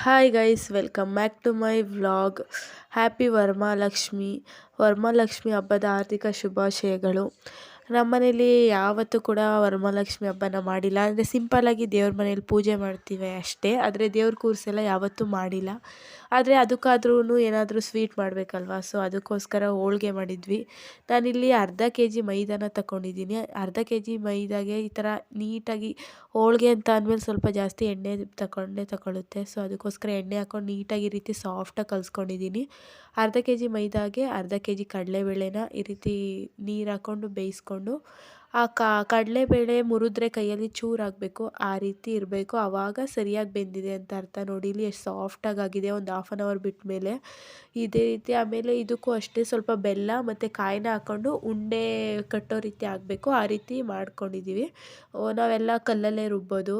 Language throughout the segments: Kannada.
Hi guys welcome back to my vlog happy Varamahalakshmi Varamahalakshmi ಹಬ್ಬದ ಆರ್ಥಿಕ ಶುಭಾಶಯಗಳು ನಮ್ಮನೇಲಿ ಯಾವತ್ತೂ ಕೂಡ ವರಮಹಾಲಕ್ಷ್ಮಿ ಹಬ್ಬನ ಮಾಡಿಲ್ಲ. ಅಂದರೆ ಸಿಂಪಲ್ಲಾಗಿ ದೇವ್ರ ಮನೇಲಿ ಪೂಜೆ ಮಾಡ್ತೀವಿ ಅಷ್ಟೇ. ಆದರೆ ದೇವ್ರ ಕೂರಿಸೆಲ್ಲ ಯಾವತ್ತೂ ಮಾಡಿಲ್ಲ. ಆದರೆ ಅದಕ್ಕಾದ್ರೂ ಏನಾದರೂ ಸ್ವೀಟ್ ಮಾಡಬೇಕಲ್ವಾ? ಸೊ ಅದಕ್ಕೋಸ್ಕರ ಹೋಳಿಗೆ ಮಾಡಿದ್ವಿ. ನಾನಿಲ್ಲಿ ಅರ್ಧ ಕೆ ಜಿ ಮೈದಾನ ತಗೊಂಡಿದ್ದೀನಿ ಅರ್ಧ ಕೆ ಜಿ ಮೈದಾಗೆ ಈ ಥರ ನೀಟಾಗಿ ಹೋಳಿಗೆ ಅಂತ ಅಂದಮೇಲೆ ಸ್ವಲ್ಪ ಜಾಸ್ತಿ ಎಣ್ಣೆ ತಗೊಂಡೇ ತಗೊಳ್ಳುತ್ತೆ ಸೊ ಅದಕ್ಕೋಸ್ಕರ ಎಣ್ಣೆ ಹಾಕೊಂಡು ನೀಟಾಗಿ ಈ ರೀತಿ ಸಾಫ್ಟಾಗಿ ಕಲಿಸ್ಕೊಂಡಿದ್ದೀನಿ. ಅರ್ಧ ಕೆ ಜಿ ಮೈದಾಗೆ ಅರ್ಧ ಕೆ ಜಿ ಕಡಲೆಬೇಳೆನ ಈ ರೀತಿ ನೀರು ಹಾಕ್ಕೊಂಡು ಬೇಯಿಸ್ಕೊಂಡು ಆ ಕಡಲೆಬೇಳೆ ಮುರಿದ್ರೆ ಕೈಯಲ್ಲಿ ಚೂರಾಗಬೇಕು, ಆ ರೀತಿ ಇರಬೇಕು. ಆವಾಗ ಸರಿಯಾಗಿ ಬೆಂದಿದೆ ಅಂತ ಅರ್ಥ. ನೋಡಿ, ಇಲ್ಲಿ ಎಷ್ಟು ಸಾಫ್ಟಾಗಿ ಆಗಿದೆ ಒಂದು ಹಾಫ್ ಆನ್ ಅವರ್ ಬಿಟ್ಟ ಮೇಲೆ ಇದೇ ರೀತಿ. ಆಮೇಲೆ ಇದಕ್ಕೂ ಅಷ್ಟೇ ಸ್ವಲ್ಪ ಬೆಲ್ಲ ಮತ್ತು ಕಾಯಿನ ಹಾಕ್ಕೊಂಡು ಉಂಡೆ ಕಟ್ಟೋ ರೀತಿ ಆಗಬೇಕು. ಆ ರೀತಿ ಮಾಡ್ಕೊಂಡಿದ್ದೀವಿ ನಾವೆಲ್ಲ ಕಲ್ಲಲ್ಲೇ ರುಬ್ಬೋದು.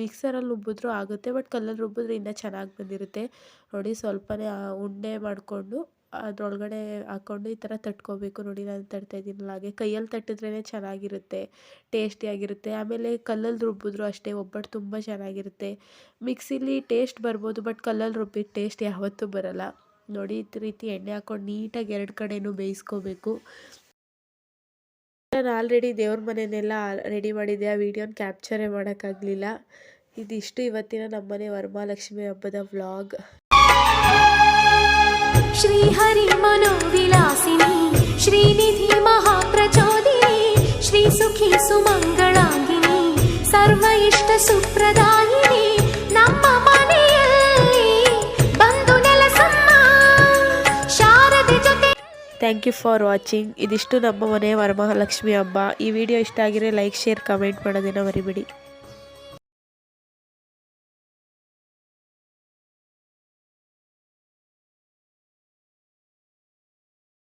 ಮಿಕ್ಸರಲ್ಲಿ ರುಬ್ಬಿದ್ರೂ ಆಗುತ್ತೆ ಬಟ್ ಕಲ್ಲಲ್ಲಿ ರುಬ್ಬಿದ್ರೆ ಇನ್ನೂ ಚೆನ್ನಾಗಿ ಬಂದಿರುತ್ತೆ. ನೋಡಿ, ಸ್ವಲ್ಪನೇ ಉಂಡೆ ಮಾಡಿಕೊಂಡು ಅದರೊಳಗಡೆ ಹಾಕ್ಕೊಂಡು ಈ ಥರ ತಟ್ಕೋಬೇಕು ನೋಡಿ, ನಾನು ತಟ್ತಾ ಇದ್ದೀನಲ್ಲ, ಹಾಗೆ ಕೈಯಲ್ಲಿ ತಟ್ಟಿದ್ರೇ ಚೆನ್ನಾಗಿರುತ್ತೆ ಟೇಸ್ಟಿಯಾಗಿರುತ್ತೆ ಆಮೇಲೆ ಕಲ್ಲಲ್ಲಿ ರುಬ್ಬಿದ್ರು ಅಷ್ಟೇ, ಒಬ್ಬಟ್ಟು ತುಂಬ ಚೆನ್ನಾಗಿರುತ್ತೆ. ಮಿಕ್ಸಿಲಿ ಟೇಸ್ಟ್ ಬರ್ಬೋದು, ಬಟ್ ಕಲ್ಲಲ್ಲಿ ರುಬ್ಬಿದ ಟೇಸ್ಟ್ ಯಾವತ್ತೂ ಬರಲ್ಲ. ನೋಡಿ, ಈ ರೀತಿ ಎಣ್ಣೆ ಹಾಕ್ಕೊಂಡು ನೀಟಾಗಿ ಎರಡು ಕಡೆಯೂ ಬೇಯಿಸ್ಕೋಬೇಕು. ನಾನು ಆಲ್ರೆಡಿ ದೇವ್ರ ಮನೆಯನ್ನೆಲ್ಲ ರೆಡಿ ಮಾಡಿದ್ದೆ, ಆ ವಿಡಿಯೋನ ಕ್ಯಾಪ್ಚರೇ ಮಾಡೋಕ್ಕಾಗಲಿಲ್ಲ. ಇದಿಷ್ಟು ಇವತ್ತಿನ ನಮ್ಮನೆ ವರಮಹಾಲಕ್ಷ್ಮಿ ಹಬ್ಬದ ವ್ಲಾಗ್. श्रीनिधि महाप्रचोदिनी श्रीसुखी सुमङ्गलाङ्गिनी सर्व इष्ट सुप्रदायिनी ನಮ್ಮ ಮನೆಯಲ್ಲಿ ಬಂದು ನೆಲಸಮ್ಮ ಶಾರದೆ ಜೊತೆ ಥ್ಯಾಂಕ್ ಯು ಫಾರ್ ವಾಚಿಂಗ್ ಇದಿಷ್ಟು ನಮ್ಮ ಮನೆ ವರಮಹಾಲಕ್ಷ್ಮಿ ಹಬ್ಬ ಈ ವಿಡಿಯೋ ಇಷ್ಟ ಆಗಿದ್ರೆ ಲೈಕ್ ಶೇರ್ ಕಮೆಂಟ್ ಮಾಡೋದನ್ನು ಮರಿಬೇಡಿ